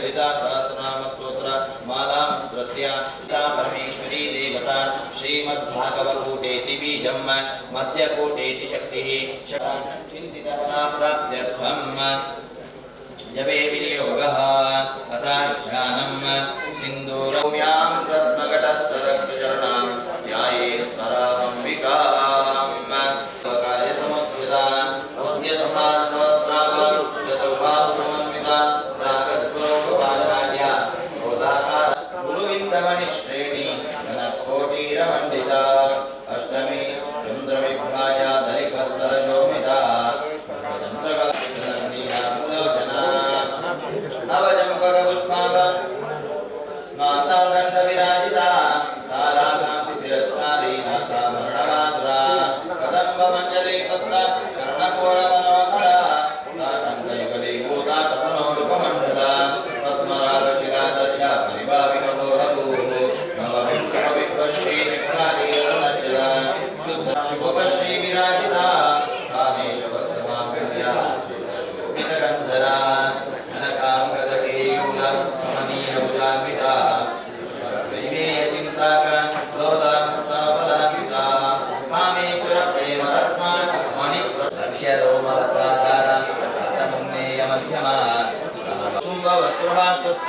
ललिता सहस्रनाम स्त्रोत्र माला दृश्या पिता परमेश्वरी देवता श्रीमद्भागवकूटे बीजम मध्यकूटे शक्ति चिंतितप्राप्त्यर्थम जपे विनियोगः तथा ध्याये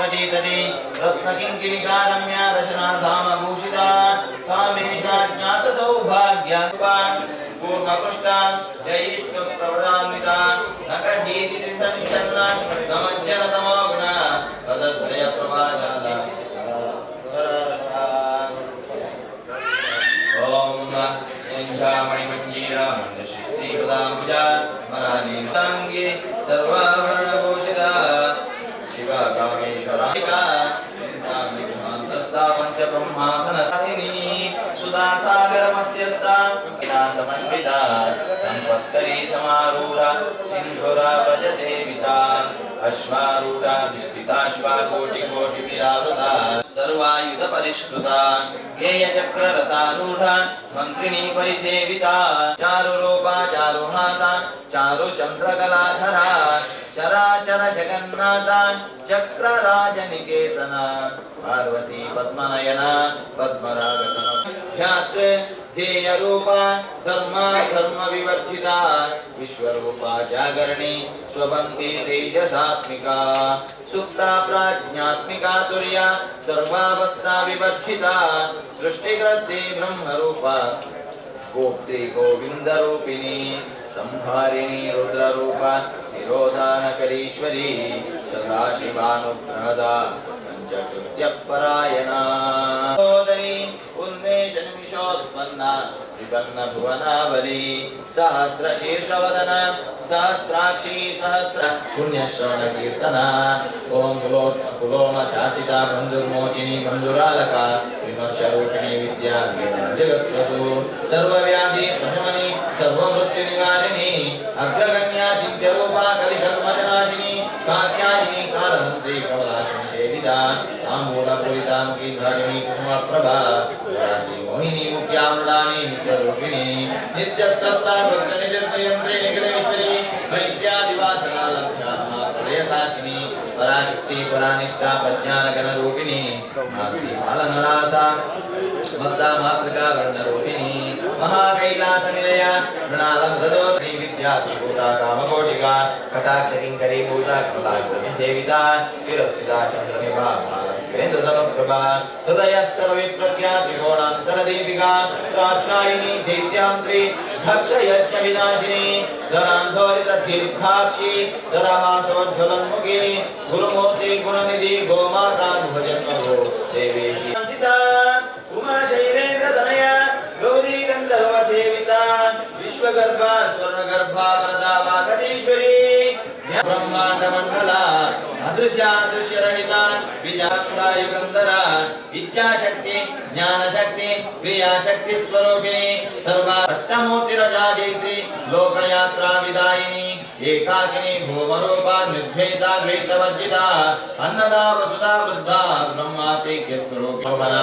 तटीतटी रत्नकिङ्किणिकारम्य रचनाधामभूषिता तामेषाज्ञातसौभाग्या पूर्वकृष्टा जयिष्णुप्रवदान्विता नगरजीति त्रिसञ्चन्ना नमज्जनतमोग्ना तदद्वयप्रभाजाला ॐ सिन्धामणिमञ्जीरा मन्दशिष्टीपदाम्बुजा मराणि सर्वाभरणभूषिता। शिवा कामेश चिन्तामणिमहान्तस्था पञ्चब्रह्मासनसिनी सुधा सागरमध्यस्था विनाशमण्डिता सम्पत्करी समारूढा सिन्धुरा व्रजसेविता अश्वारूढा निष्ठिताश्वा कोटिकोटिविरावृता सर्वायुध परिष्कृता गेय चक्र रतारूढ़ा मंत्रिणी परिसेविता चारु रूपा चारुहासा चारु चंद्र कलाधरा चराचर जगन्नाथा चक्र राज निकेतना पार्वती पद्मनयना पद्मराग ध्यात्रे ध्येयरूपा धर्मा धर्मविवर्जिता विश्वरूपा जागरणी स्वभन्ति तेजसात्मिका, सुप्ता प्राज्ञात्मिका तुर्या, सर्वावस्था विवर्जिता सृष्टिकृते ब्रह्मरूपा, गोप्ते गोविन्दरूपिणी, संहारिणी रुद्ररूपा, निरोधानकरीश्वरी, सदाशिवानुग्रहदा, पञ्चकृत्यपरायणा। विपन्न भुवनावली सहस्रशीर्षवदन सहस्राक्षी सहस्र पुण्यश्रवणकीर्तना ॐ कुलो कुलोम चाचिता बन्धुर्मोचिनी बन्धुरालका विमर्शरूपिणी विद्या जगत्वसु सर्वव्याधि प्रशमनि सर्वमृत्युनिवारिणि अग्रगण्या दिव्यरूपा कलिकर्मजनाशिनी कात्यायिनी कालहन्त्री कमलाशिनी सेविता ताम्बूलपूरितामुखी धारिणी कुसुमप्रभा राजी मोहिनी मुख्यामृडानी नित्यरूपिणी नित्यत्रस्ताय भक्तनिजत्रयन्त्रे निगरेश्वरी वैद्यादिवासनालभ्या प्रलयसाकिनी पराशक्ति परानिष्ठा प्रज्ञानगणरूपिणी मातृबालनरासा भक्ता मातृका वर्णरूपिणी महाकैलासनिलय मृणालम्भदो विद्याधिभूता कामकोटिका, कटाक्षकिङ्करीभूता कमलाकुलनिसेविता शिरस्थिता चन्द्रनिभा बालस्वेन्द्रतमप्रभा हृदयस्तरविप्रज्ञा त्रिकोणान्तरदीपिका काक्षायिनी दैत्यान्त्री धक्षयज्ञविनाशिनी धरान्धोरितदीर्घाक्षी धरहासोज्ज्वलन्मुखी गुरुमूर्ति गुणनिधि गोमाता भुजन्मभो देवेशी संसिता उमाशैलेन्द्रतनया गौरी गन्धर्व सेविता विश्वगर्भा स्वर्णगर्भा वरदा वागदीश्वरी ब्रह्मांड मंडला अदृश्य अदृश्य रहिता विजाता युगंधरा विद्याशक्ति ज्ञानशक्ति क्रियाशक्ति स्वरूपिणी सर्वा अष्टमूर्तिरजा जयत्री लोकयात्रा विदायिनी एकाकिनी भूमरूपा निर्भेदा द्वैतवर्जिता अन्नदा वसुधा वृद्धा ब्रह्माते स्वरूपिणा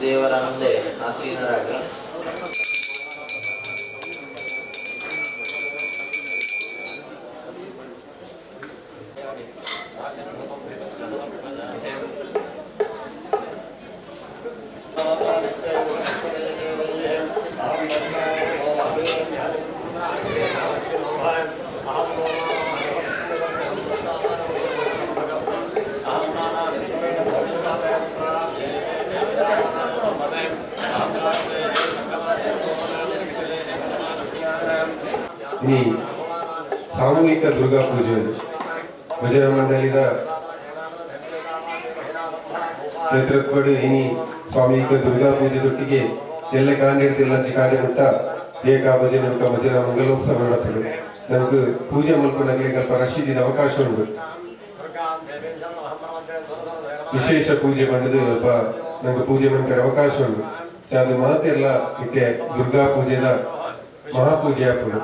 ದೇವರ ಮುಂದೆ ಆಸೀನರಾಗಿ ಇನಿ ಸಾಮೂಹಿಕ ದುರ್ಗಾ ಪೂಜೆ ಭಜನ ಮಂಡಳಿದ ನೇತೃತ್ವಡು ಇನಿ ಸ್ವಾಮಿ ದುರ್ಗಾ ಪೂಜೆದೊಟ್ಟಿಗೆ ಎಲ್ಲ ಕಾಂಡಿಡ್ದು ಲಂಚ್ ಕಾಂಡಿ ಮುಟ್ಟ ಏಕಾ ಭಜನೆ ಉಂಟ ಭಜನ ಮಂಗಲೋತ್ಸವ ನಡಪಡು ನಮ್ಗೆ ಪೂಜೆ ಕಲ್ಪ ಸ್ವಲ್ಪ ರಶೀದಿದ ಅವಕಾಶ ಉಂಟು. ವಿಶೇಷ ಪೂಜೆ ಬಂಡದು ಸ್ವಲ್ಪ ನಂಗೆ ಪೂಜೆ ಮಾಡ್ತಾರೆ ಅವಕಾಶ ಉಂಟು. ಚಾದು ಮಾತೆಲ್ಲ ಇತ್ತೆ ದುರ್ಗಾ ಪೂಜೆದ ಮಹಾಪೂಜೆ ಹಾಕೊಂಡು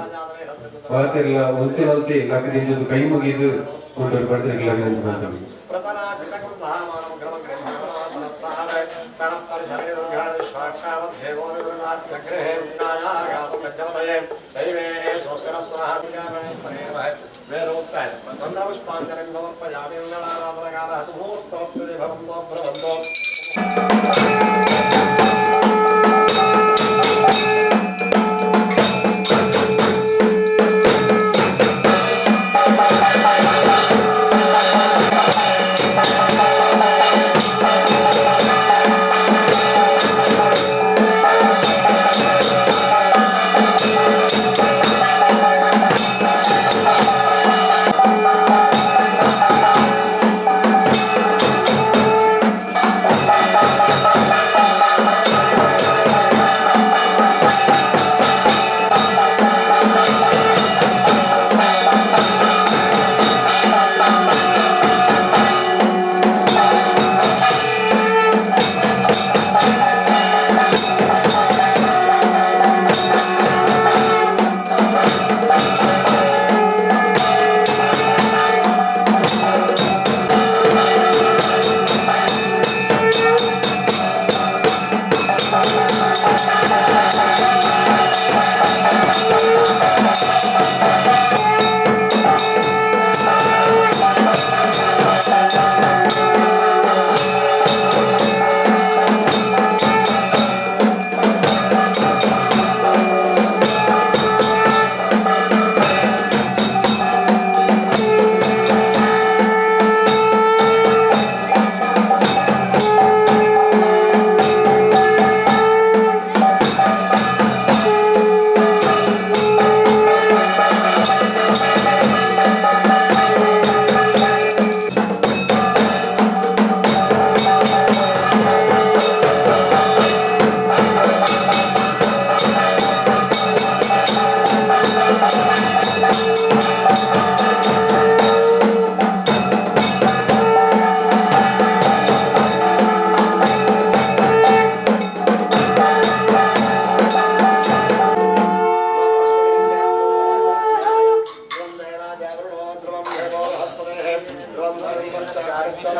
ವಲತಿರ್ಲ ಉಂತಿನಂತೆ ನಾಲ್ಕು ದಿನದ ಕೈ ಮುಗಿದು ಮುಂದೊಡ್ಡು ಬರ್ತಿರ್ಲಿಲ್ಲ ಅಂತ ಮಾತಾಡಿ ಂದ್ರಪುಷ್ಪಾಂಜಲಿಂಗಮರ್ಪಯಾಮಿ ಮಂಗಳಾರಾಧನಕಾಲ ಹತುಭೂತ್ತಮಸ್ತಿ ಭವಂತೋ ಭ್ರವಂತೋ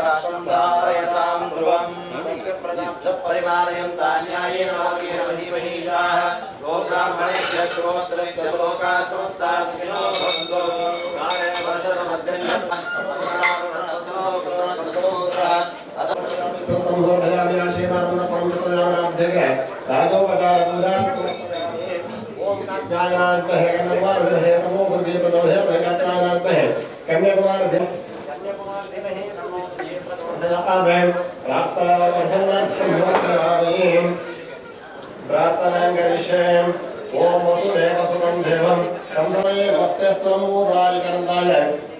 राष्ट्रम् धारयताम् ध्रुवम्। परिपालयन्तान्यायेन वाक्येन महीमहीषाः गोब्राह्मणेभ्यः श्रोमत्रैत्यलोकाः समस्ताः सुखिनो भवन्तु। काले वर्षदमध्यम् राजोपकार पूजा ओम जागराज है नमः है नमो गुरुदेव नमः है कन्याकुमार देव दुर्गे प्रदोषे प्राप्तावधनाक्षयोग्यामि प्रार्थनां करिष्ये ओम वसुदेव सुतं देवं कंसये नमस्ते स्तोमोदराय करन्दाय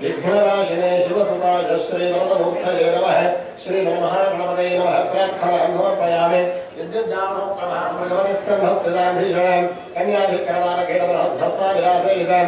विघ्नराशिने शिवसुताय श्रीवरदमूर्तये नमः श्रीमन्महागणपतये नमः प्रार्थनां समर्पयामि विद्युद्दामनो प्रभां भगवतस्कन्धस्थितां भीषणां कन्याभिकरवालकेटबलहस्ताभिलासेवितां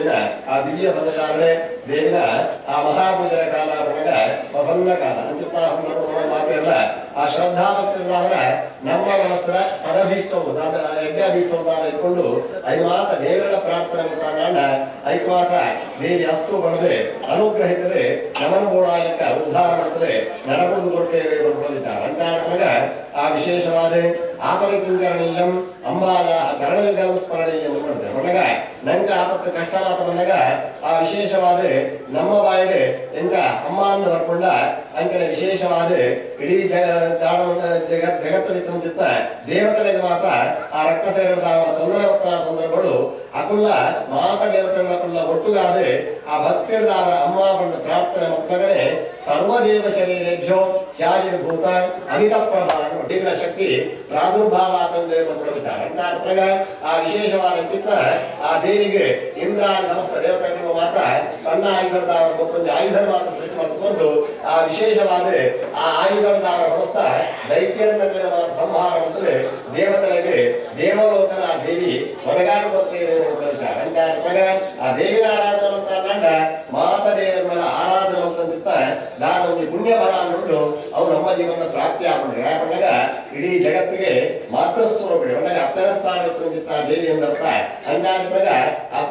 ದೇವಿನ ಆ ದಿವ್ಯ ಸಂಚಾರಣೆ ಬೇಗ ಆ ಮಹಾಪೂಜನ ಕಾಲ ಒಳಗ ಪ್ರಸನ್ನ ಕಾಲ ಅಂತಿತ್ತ ಸಂದರ್ಭದ ಎಲ್ಲ ಆ ಶ್ರದ್ಧಾ ಭಕ್ತರವರ ನಮ್ಮ ಮನಸ್ಸರ ಸರಭೀಷ್ಟವು ಯಜ್ಞಾಭೀಷ್ಟವು ಇಟ್ಕೊಂಡು ಐಮಾತ ದೇವರ ಪ್ರಾರ್ಥನೆ ಮುಖಾಂಡ ಐಕ್ವಾತ ದೇವಿ ಅಸ್ತು ಬಣದೆ ಅನುಗ್ರಹಿತರೆ, ನಮನ ಗೋಡಾಯಕ ಉದ್ಧಾರ ಮಾಡ್ತಾರೆ ಕೊಟ್ಟೇವೆ ಅಂತ ಆ ವಿಶೇಷವಾದ ಆಪರಿಕರಣೀಯಂ ಅಂಬಾಯ ಕರಣಯುಗಂ ಸ್ಮರಣೀಯಂ ಮಾಡಿದೆ. ಮನೆಗ ನಂಗ ಆಪತ್ತು ಕಷ್ಟವಾದ ಮನೆಗ ಆ ವಿಶೇಷವಾದ ನಮ್ಮ ಬಾಯಿಡೆ ಎಂಗ ಅಮ್ಮ ಅಂದ ಬರ್ಕೊಂಡ ಅಂಕನೆ ವಿಶೇಷವಾದ ಇಡೀ ಜಗ ಜಗತ್ ಜಗತ್ ಜಗತ್ತಳಿತ ದೇವತೆಗಳಿಗೆ ಮಾತ ಆ ರಕ್ತ ಸೇರಿದ ತೊಂದರೆ ಸಂದರ್ಭಗಳು ಅಕುಲ್ಲ ಮಾತ ದೇವತೆಗಳ ಒಟ್ಟುಗಾದೆ ಆ ಭಕ್ತಿಡಿದ ಅವರ ಅಮ್ಮ ಬಂದ ಪ್ರಾರ್ಥನೆ ಮಕ್ಕಳೇ ಸರ್ವದೇವ ಶರೀರೇಭ್ಯೋ ತ್ಯಾಗಿರ್ಭೂತ ಅಮಿತ ಪ್ರಭಾವ ದೇವಿನ ಶಕ್ತಿ ಪ್ರಾದುರ್ಭಾವ ಬಂದ್ಬಿಡುತ್ತಾರೆ ಅಂತ ಅರ್ಥಗ ಆ ವಿಶೇಷವಾದ ಚಿತ್ರ, ಆ ದೇವಿಗೆ ಇಂದ್ರ ಸಮಸ್ತ ದೇವತೆಗಳು ಮಾತ, ತನ್ನ ಆಯುಧದ ಅವರ ಮತ್ತೊಂದು ಆಯುಧದ ಮಾತ ಸೃಷ್ಟಿ ಮಾಡಿಕೊಂಡು ಆ ವಿಶೇಷವಾದ ಆ ಆಯುಧದ ಅವರ ಸಂಸ್ಥ ದೈತ್ಯರನ್ನ ಸಂಹಾರ ಅಂದರೆ ದೇವತೆಗಳಿಗೆ ದೇವಲೋಕನ ದೇವಿ ಹೊರಗಾರು ಅಂತ ಅರ್ಥಗ ಆ ದೇವಿನ ಆರಾಧನೆ ಅಂತ ಕಂಡ ಮಾತ ದೇವರ ಮೇಲೆ ಆರಾಧನೆ ಅಂತಂದಿತ್ತ ನಾನು ಒಂದು ಪುಣ್ಯ ಬಲ ಅನ್ಕೊಂಡು ಅವ್ರು ನಮ್ಮ ಜೀವನ ಪ್ರಾಪ್ತಿ ಆಗ್ಬಿಡ್ರಿ ಯಾಕಂದಾಗ ಇಡೀ ಜಗತ್ತಿಗೆ ಮಾತೃಸ್ವರೂಪ ಅಪ್ಪನ ಸ್ಥಾನ ಆ ದೇವಿ ಎಂದರ್ಥ ಹಂಗಾದಾಗ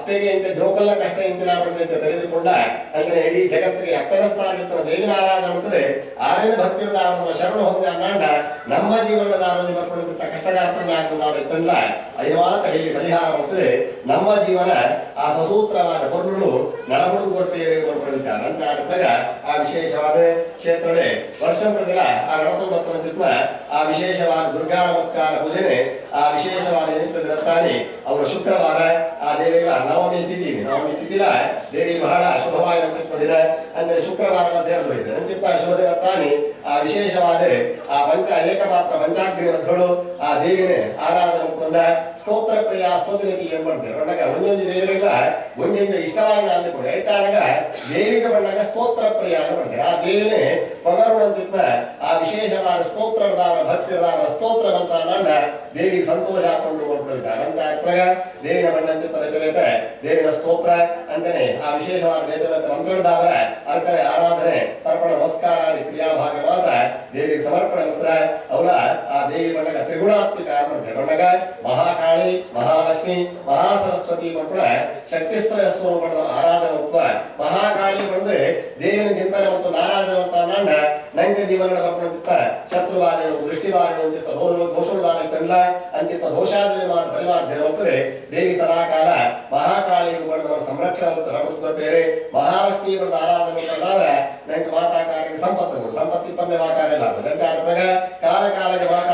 ಅಪ್ಪೆಗೆ ಇಂತ ಜೋಕಲ್ಲ ಕಷ್ಟ ಇಂದಿನ ಅಂತ ತೆರೆದುಕೊಂಡ ಅಂದ್ರೆ ಇಡೀ ಜಗತ್ತಿಗೆ ಅಪ್ಪನ ಸ್ಥಾನ ಇತ್ತ ದೇವಿನ ಆರಾಧನೆ ಅಂತಂದ್ರೆ ಆರನೇ ಭಕ್ತಿದ ಅವನ ಶರಣ ಹೊಂದ ಅನ್ನಾಂಡ ನಮ್ಮ ಜೀವನದ ಆರೋಗ್ಯ ಬರ್ಕೊಂಡಿದ್ದ ಕಷ್ಟಗಾರ್ಪಣ್ಯ ಆಗುವುದಾದ ತಂಡ ಅರಿವಾತ ಹೇಳಿ ಪರಿಹಾರ ಮಾಡ್ತದೆ. ನಮ್ಮ ಜೀವನ ಆ ಸಸೂತ್ರವಾದ ಹೊರಳು ನಡಬುದು ಕೊಟ್ಟೇವೆ ಕೊಡ್ಕೊಂಡಿದ್ದಾರೆ ಅಂತ. ಅರ್ಥಗ ಆ ವಿಶೇಷವಾದ ಕ್ಷೇತ್ರಡೆ ವರ್ಷ ಪ್ರತಿಲ ಆ ನಡತೊಂಬತ್ತರಂತಿತ್ನ ಆ ವಿಶೇಷವಾದ ದುರ್ಗಾ ನಮಸ್ಕಾರ ಪೂಜೆನೆ ಆ ವಿಶೇಷವಾದ ನಿತ್ಯ ದಿನತ್ತಾನೆ ಅವರು ಶುಕ್ರವಾರ ಆ ದೇವಿಯ ನವಮಿ ತಿಥಿ ನವಮಿ ತಿಥಿಲ ದೇವಿ ಬಹಳ ಶುಭವಾಗಿರತಕ್ಕ ದಿನ ಅಂದರೆ ಶುಕ್ರವಾರ ಸೇರಿದ್ರು ಅಂತಿತ್ತ ಶುಭ ದಿನ ತಾನೆ ವಿಶೇಷವಾದ ಆ ಪಂಚ, ಏಕಪಾತ್ರ ಪಂಚಾಗ್ರಿ ಮಧ್ಯಳು ಆ ದೇವಿನೇ ಆರಾಧನೆ ಮುಖಂಡ ಸ್ತೋತ್ರ ಪ್ರಿಯ ಸ್ತೋತ್ರಕ್ಕೆ ಏನ್ ಮಾಡ್ತಾರೆ? ಬಣ್ಣಗ ಒಂದೊಂದು ದೇವರಿಗ ಒಂದೊಂದು ಇಷ್ಟವಾಗಿ ನಾನು ಕೂಡ ಇಟ್ಟಾಗ ದೇವಿಗೆ ಬಣ್ಣಗ ಸ್ತೋತ್ರ ಪ್ರಿಯ ಅಂತ ಮಾಡ್ತಾರೆ. ಆ ದೇವಿನೇ ಪಗರು ಅಂತಿದ್ದ ಆ ವಿಶೇಷವಾದ ಸ್ತೋತ್ರದಾರ ಭಕ್ತಿರದಾರ ಸ್ತೋತ್ರ ಅಂತ ನಂಡ ದೇವಿಗೆ ಸಂತೋಷ ಹಾಕೊಂಡು ಕೊಂಡ್ಕೊಳ್ತಾರೆ ಅಂತ ಪ್ರಗ ದೇವಿನ ಬಣ್ಣಂತಿತ್ತ ಪರಿತವೇತ ದೇವಿನ ಸ್ತೋತ್ರ ಅಂತಾನೆ ಆ ವಿಶೇಷವಾದ ವೇದವಂತ ಮಂತ್ರದಾವರ ಅರ್ಥರೆ ಆರಾಧನೆ, ತರ್ಪಣ, ನಮಸ್ಕಾರ ಕ್ರಿಯಾ ಭಾಗವಾದ ದೇವಿಗೆ ಸಮರ್ಪಣೆ ಮಾತ್ರ ಅವಳ ಆ ದೇವಿ ಬಣ್ಣಗ ತ್ರಿಗುಣಾತ್ಮಿಕ ಅಂತ ಬಣ್ಣಗ ಮಹಾಕಾಳಿ, ಮಹಾಲಕ್ಷ್ಮಿ, ಮಹಾಸರಸ್ವತಿ ಕೊಟ್ಟ ಶಕ್ತಿಸ್ತ್ರ ಸ್ವರೂಪದ ಆರಾಧನೆ ಒಪ್ಪ ಮಹಾಕಾಳಿ ಬಂದು ದೇವಿನ ಚಿಂತನೆ ಮತ್ತು ಆರಾಧನೆ ಅಂತ ನಾಂಡ ನಂಗೆ ದೀವನ ಬರ್ಕೊಂತಿತ್ತ ಶತ್ರುವಾದಿಗಳು, ದೃಷ್ಟಿವಾದಿಗಳು ಅಂತಿತ್ತ. ದೋಷದಾನ ತಂಡ ಅಂತಿತ್ತ. ದೋಷಾದಲ್ಲಿ ಮಾತ್ರ ಪರಿವಾರ ಧರ್ಮಂತರೆ ದೇವಿ ಸದಾಕಾಲ ಮಹಾಕಾಳಿ ಬಡದವರ ಸಂರಕ್ಷಣೆ ಮತ್ತು ರಮತ್ವ ಬೇರೆ ಮಹಾಲಕ್ಷ್ಮಿ ಬಡದ ಆರಾಧನೆ ಮಾಡಿದಾಗ ನಂಗೆ ಮಾತಾಕಾರಿಗೆ ಸಂಪತ್ತು ಕೊಡು. ಸಂಪತ್ತಿ ಪನ್ನೆ ವಾಕಾರ ಇಲ್ಲ ಗಂಗಾರಪ್ರಗ ಕಾಲ ಕಾಲಕ್ಕೆ ವಾತ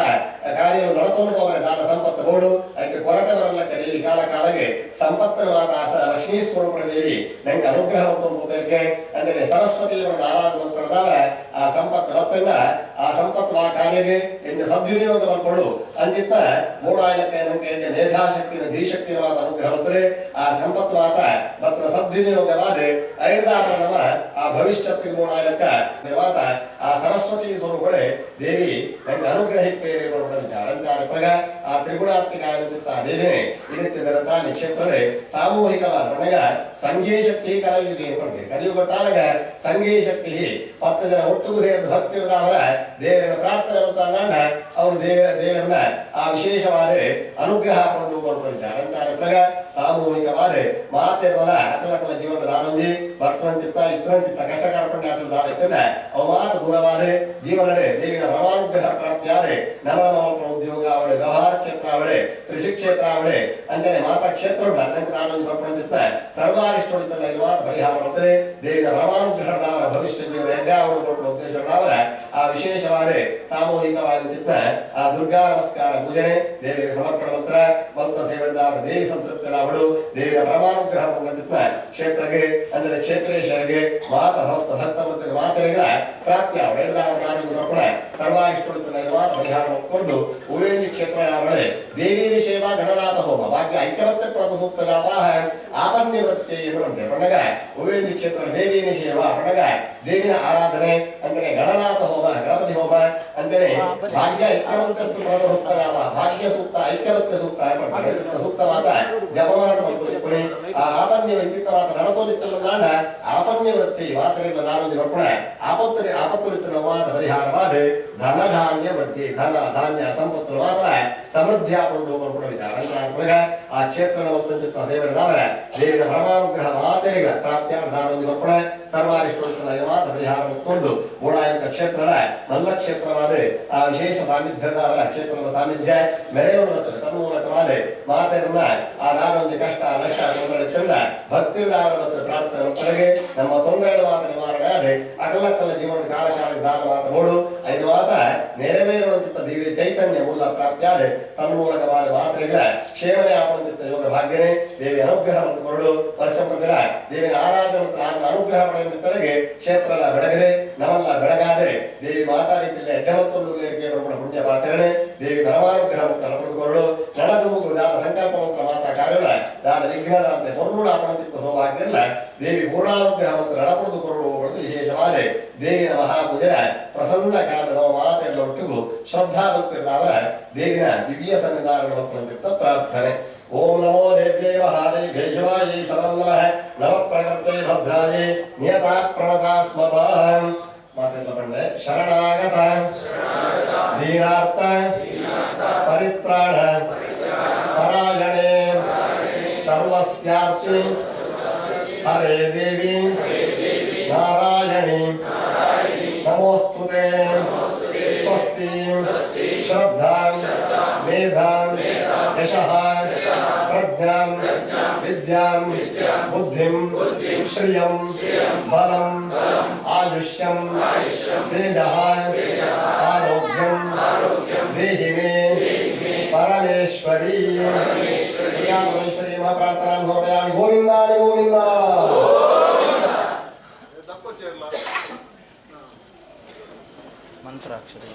ಕಾರ್ಯವು ನಡತೋನು ಹೋಗರೆ ದಾನ ಸಂಪತ್ತು ಕೊಡು. ಅದಕ್ಕೆ ಕೊರತೆ ಬರಲ್ಲ ದೇವಿ ಕಾಲ ಕಾಲಕ್ಕೆ ಸಂಪತ್ತನ ಮಾತ ಸ- ಲಕ್ಷ್ಮೀ ಸ್ವರೂಪದ ದೇವಿ ನಂಗೆ ಅನುಗ್ರಹ ಹೋಗಬೇಕು ಅಂದರೆ ಸರಸ್ವತಿ ಆರಾಧನೆ ಮಾಡಿದಾಗ ಆ ಸಂಪತ್ತು ಹೊತ್ತಂಗ ಆ ಸಂಪತ್ತು ಆ ಕಾರ್ಯಗೆ ಎಂದು ಸದ್ವಿನಿಯೋಗ ಮಾಡ್ಕೊಂಡು ಅಂಜಿತ್ತ ಮೂಡಾಯಲಕ್ಕೆ ನಂಗೆ ಎಣ್ಣೆ ಮೇಧಾಶಕ್ತಿನ, ಧೀಶಕ್ತಿನವಾದ ಅನುಗ್ರಹ ಬಂದರೆ ಆ ಸಂಪತ್ತು ಮಾತ ಮತ್ತು ಸದ್ವಿನಿಯೋಗವಾದ ಐದಾರ ನಮ್ಮ ಆ ಭವಿಷ್ಯತ್ತಿಗೆ ಮೂಡಾಯಲಕ್ಕ ನಿರ್ವಾದ ಆ ಸರಸ್ವತಿ ಸ್ವರೂಪಳೆ ದೇವಿ ನಂಗೆ ಅನುಗ್ರಹಿಪ್ಪೇರಿ ಪ್ರಗ ಆ ತ್ರಿಗುಣಾತ್ಮಿಕ ಆಗಿರುತ್ತ ದೇವಿನೇ ಇದಕ್ಕೆ ತಾನಿ ಕ್ಷೇತ್ರಳೆ ಸಾಮೂಹಿಕವಾದ ಒಣಗ ಸಂಘೀಯ ಶಕ್ತಿ ಕಲಿಯುಗ ಏರ್ಪಡ್ತೀವಿ ಕಲಿಯುಗೊಟ್ಟಾಗ ಸಂಘೀಯ ಶಕ್ತಿ ಹತ್ತು ಜನ ಒಟ್ಟು ಸೇರಿದ ಭಕ್ತಿ ಅವರ ದೇವರ ಪ್ರಾರ್ಥನೆ ಅಂತ ಅವರು ದೇವ, ದೇವರನ್ನ ಆ ವಿಶೇಷವಾದ ಅನುಗ್ರಹ ಕೊಂಡು ಕೊಡ್ತಾರೆ ಅಂತಾರೆ, ಪ್ರಗ ಸಾಮೂಹಿಕವಾದ ಮಾತೆರಲ್ಲ ಅಕಲಕಲ ಜೀವನದ ಆರಂಭಿ ಭಕ್ತಂತಿತ್ತ ಇದ್ರಂತಿತ್ತ ಕಷ್ಟಕರಪಣ್ಣ ಅವು ಮಾತು ದೂರವಾದ ಜೀವನಡೆ ದೇವಿನ ಭಗವಾನುಗ್ರಹ ಪ್ರಾಪ್ತಿಯಾದ ನವ ನವ ಉದ್ಯೋಗ ಅವಳೆ ವ್ಯವಹಾರ ಕ್ಷೇತ್ರ ಅವಳೆ ಕೃಷಿ ಕ್ಷೇತ್ರ ಅವಳೆ ಅಂದರೆ ಮಾತಾ ಕ್ಷೇತ್ರ ಆನಂದ ಬರ್ಕೊಂಡಿತ್ತ ಸರ್ವಾರಿಷ್ಟೊಳಿತಲ್ಲ ಇರುವ ಪರಿಹಾರ ಬರ್ತದೆ. ದೇವಿಯ ಪರಮಾನುಗ್ರಹದ ಅವರ ಭವಿಷ್ಯ ದೇವರ ಅವಳು ಕೊಟ್ಟು ಉದ್ದೇಶಗಳವರ ಆ ವಿಶೇಷವಾದ ಸಾಮೂಹಿಕವಾದ ಚಿತ್ತ ಆ ದುರ್ಗಾ ನಮಸ್ಕಾರ ಪೂಜನೆ, ದೇವಿಗೆ ಸಮರ್ಪಣ ಮಂತ್ರ ಮಂತ್ರ ಅವರ ದೇವಿ ಸಂತೃಪ್ತರಾವಳು ದೇವಿಯ ಪರಮಾನುಗ್ರಹ ಚಿತ್ತ ಕ್ಷೇತ್ರಕ್ಕೆ, ಅಂದರೆ ಕ್ಷೇತ್ರೇಶ್ವರಿಗೆ, ಮಾತ ಸಮಸ್ತ ಭಕ್ತ ಮತ್ತು ಮಾತರಿಗಳ ಪ್ರಾಪ್ತಿ ಅವರೆಡದಾವತಾರ ಸರ್ವಾರಿಷ್ಟೊಳಿತಲ್ಲ ಇರುವ ಪರಿಹಾರ ಮಾಡಿಕೊಂಡು ಉವೇದಿ ಕ್ಷೇತ್ರ ದೇವಿ ಸೇವಾ ಗಣನಾಥ ಹೋಮ. ಭಾಗ್ಯ ಐಕ್ಯವತ್ತ ಪ್ರತ ಸೂಕ್ತದ ಅಪಾಹ ಆಪನ್ಯವತ್ತೆ ಎನ್ನುವಂತೆ ಪಣಗ ಉವೇದಿ ಕ್ಷೇತ್ರ ದೇವಿ ಸೇವಾ ಪಣಗ ದೇವಿನ ಆರಾಧನೆ, ಅಂದರೆ ಗಣನಾಥ ಹೋಮ, ಗಣಪತಿ ಹೋಮ ಅಂದರೆ ಭಾಗ್ಯ ಐಕ್ಯವಂತ ಪ್ರತ ಸೂಕ್ತದ ಭಾಗ್ಯ ಸೂಕ್ತ ಐಕ್ಯವಂತ ಸೂಕ್ತ ಸೂಕ್ತವಾದ ಮತ್ತು ಟಿಪ್ಪಣಿ ಆ ಆಪನ್ಯ ವ್ಯಕ್ತಿತ್ವವಾದ ನಡತೋದಿತ್ತನಾಡ ಆಪನ್ಯ ವೃತ್ತಿ ಮಾತರಿಗಳ ದಾರುಂಜಿ ಮಕ್ಕಳ ಆಪತ್ತರಿ ಆಪತ್ತುಳಿತನ ನವಾದ ಪರಿಹಾರವಾದ ಧನ ಧಾನ್ಯ ವೃದ್ಧಿ ಧನ ಧಾನ್ಯ ಸಂಪತ್ತು ಮಾತ್ರ ಸಮೃದ್ಧಿಯ ಕೊಂಡು ವಿಚಾರ ಆ ಕ್ಷೇತ್ರ ಒತ್ತಂಚಿತ್ತ ಸೇವೆದಾವರ ದೇವಿನ ಪರಮಾನುಗ್ರಹ ಮಾತೆರಿಗ ಪ್ರಾಪ್ತಿಯಾದ ದಾರುಂಜಿ ಮಕ್ಕಳ ಸರ್ವಾರಿಷ್ಟುಳಿತನ ಮಾತ ಪರಿಹಾರ ಮುತ್ಕೊಂಡು ಗೋಳಾಯಕ ಕ್ಷೇತ್ರದ ಮಲ್ಲ ಕ್ಷೇತ್ರವಾದ ಆ ವಿಶೇಷ ಸಾನ್ನಿಧ್ಯದ ಅವರ ಕ್ಷೇತ್ರದ ಸಾನ್ನಿಧ್ಯ. ಮೆರೆಯುವುದಕ್ಕೆ ತನ್ಮೂಲಕವಾದ ಮಾತೆಯನ್ನ ಆ ದಾರೊಂದು ಕಷ್ಟ, ನಷ್ಟ, ತೊಂದರೆ ತಿಳ್ಳ ಭಕ್ತಿಗಳ ಅವರ ಪ್ರಾರ್ಥನೆ ನಮ್ಮ ತೊಂದರೆಗಳ ಮಾತ ನಿವಾರಣೆ ಆದೆ ಅಗಲಕ್ಕಲ್ಲ ಜೀವನ ಕಾಲ ಕಾಲ ದಾನ ಮಾತ ನೋಡು ಐದು ಮಾತ ನೆರವೇರುವಂತಿದ್ದ ದಿವ್ಯ ಮೂಲ ಪ್ರಾಪ್ತಿಯಾದ. ತನ್ಮೂಲಕವಾದ ಮಾತ್ರೆಗಳ ಸೇವನೆ ಆಗುವಂತಿದ್ದ ಯೋಗ ಭಾಗ್ಯನೇ ದೇವಿ ಅನುಗ್ರಹ ಮತ್ತು ಕೊರಡು. ವರ್ಷ ದೇವಿನ ಆರಾಧನೆ ಮತ್ತು ಅನುಗ್ರಹ ಪಡೆಯುತ್ತಿದ್ದೊಳಗೆ नव प्रकृते भद्राये नियता प्रणता स्मता मातृत्वपण्डे शरणागत। दीनार्थ परित्राण। परायणे सर्वस्यार्चि। हरे देवी। नारायणी। नमोऽस्तु ते। स्वस्ति। श्रद्धां। मेधां। यशः। प्रज्ञां विद्याम् बुद्धिम् श्रियम् बलम् आयुष्यम् वेदः आरोग्यम् देहि परमेश्वरी। प्रार्थनां समर्पयामि गोविन्दानि गोविन्दा। मन्त्राक्षरे